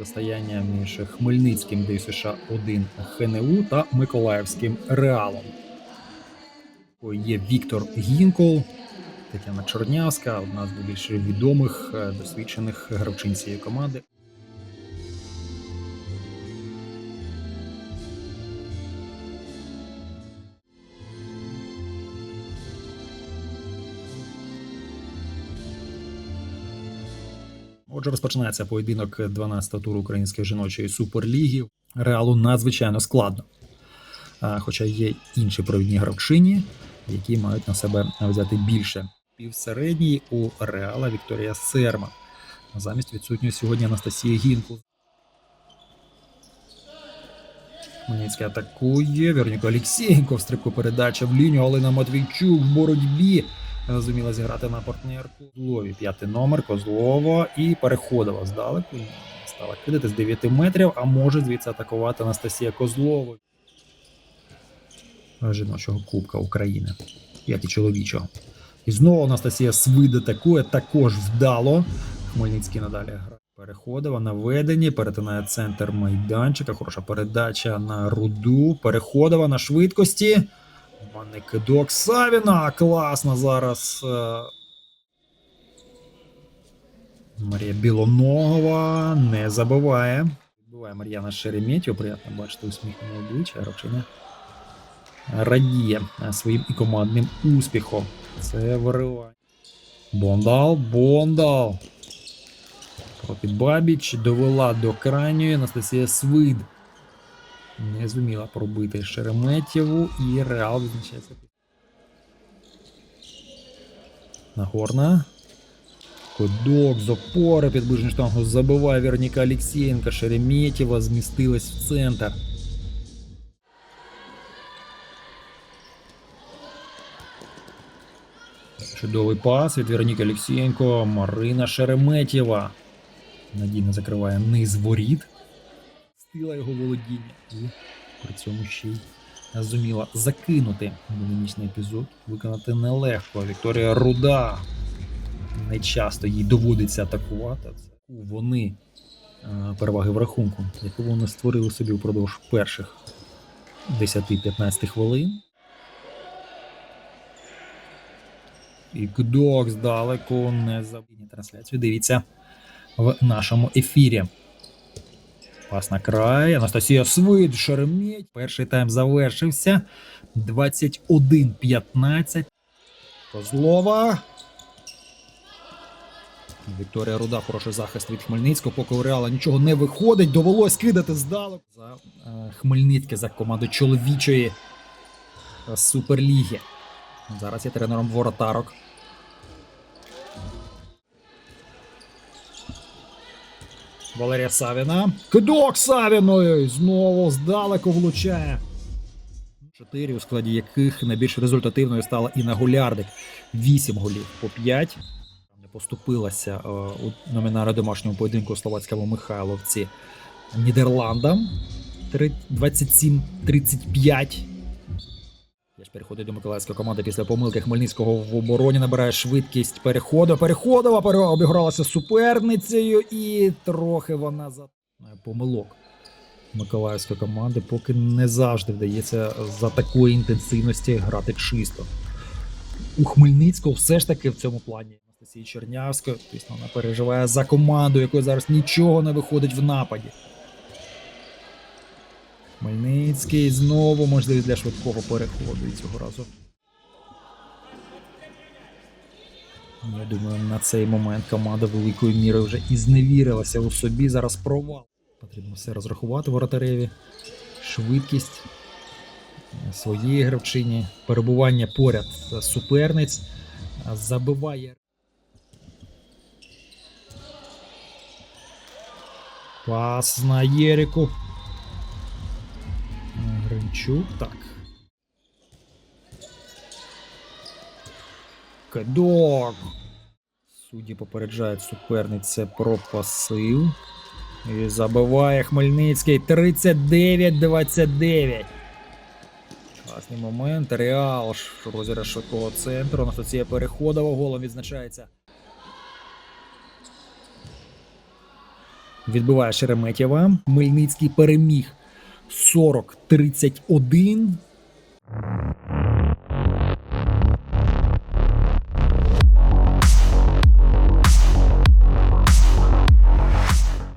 протистояння між Хмельницьким ДЮСШ 1 ХНУ та Миколаївським Реалом. Є Віктор Гінкол, Тетяна Чорнявська, одна з найбільш відомих е, досвідчених гравчин цієї команди. Отже, розпочинається поєдинок 12-го туру української жіночої суперліги. Реалу надзвичайно складно. Хоча є інші провідні гравчині, які мають на себе взяти більше. Півсередній у Реала Вікторія Серма. Замість відсутньої сьогодні Анастасія Гінкл. Хмельницький атакує. Вероніка Олексєєнко в стрибку передача в лінію. Олена Матвійчук в боротьбі. Зуміла зіграти на партнерку. Козлові п'ятий номер, Козлова і переходила здалеку. Стала кидати з 9 метрів, а може звідси атакувати Анастасія Козлова. Жіночого Кубка України. Як чоловічого. І знову Анастасія Свид атакує також вдало. Хмельницький надалі грає. Переходила на веденні, перетинає центр майданчика. Хороша передача на руду. Переходила на швидкості. Манний кидок Савіна. Класно зараз. е, Марія Білоногова не забиває. Буває Мар'яна Шереметьєва. Приємно бачити усміхнене обличчя. Гравчиня радіє е, своїм і командним успіхом. Це виривання. Бондал, Бондал. Проти Бабіч довела до крайньої Анастасія Свид. Не зуміла пробити Шереметєву і Реал відзначається. Нагорна. Кодок з опори під ближню штангу забиває Вероніка Алексєєнка. Шереметєва змістилась в центр. Чудовий пас від Вероніки Олексієнко. Марина Шереметєва. Надійно закриває низ воріт. Стила його володіння. І при цьому ще й зуміла закинути динамічний епізод. Виконати нелегко. Вікторія Руда. Не часто їй доводиться атакувати. Вони е, переваги в рахунку, яку вони створили собі впродовж перших 10-15 хвилин. І кдок здалеку не забійні трансляцію. Дивіться в нашому ефірі. Пас на край. Анастасія Свид, Шереметь. Перший тайм завершився. 21-15. Козлова. Вікторія Руда, хороший захист від Хмельницького. Поки у Реала нічого не виходить. Довелось кидати здалеку. За е, Хмельницьке за команду чоловічої е, суперліги. Зараз є тренером воротарок. Валерія Савіна. Кидок Савіної! Знову здалеку влучає. Чотири, у складі яких найбільш результативною стала Інна Гулярдик. Вісім голів по п'ять. Не поступилася е, у номінарі домашньому поєдинку словацькому Михайловці Нідерландам. 27-35. Теж переходить до миколаївської команди після помилки Хмельницького в обороні набирає швидкість переходу. Переходова, пере- обігралася суперницею, і трохи вона за помилок миколаївської команди, поки не завжди вдається за такої інтенсивності грати чисто. У Хмельницького все ж таки в цьому плані Анастасії Чернявської, звісно, вона переживає за команду, якої зараз нічого не виходить в нападі. Хмельницький знову можливість для швидкого переходу і цього разу. Я думаю, на цей момент команда великою мірою вже і зневірилася у собі. Зараз провал. Потрібно все розрахувати воротареві. Швидкість своєї гравчині, перебування поряд суперниць. Забиває. Пас на Єрику. Гринчук, так. Кидок. Судді попереджають суперниця про пасив. І забиває Хмельницький 39-29. Класний момент. Реал. Розіграш швидкого центру. Анастасія Переходова голом відзначається. Відбиває Шереметєва. Мельницький переміг 40-31.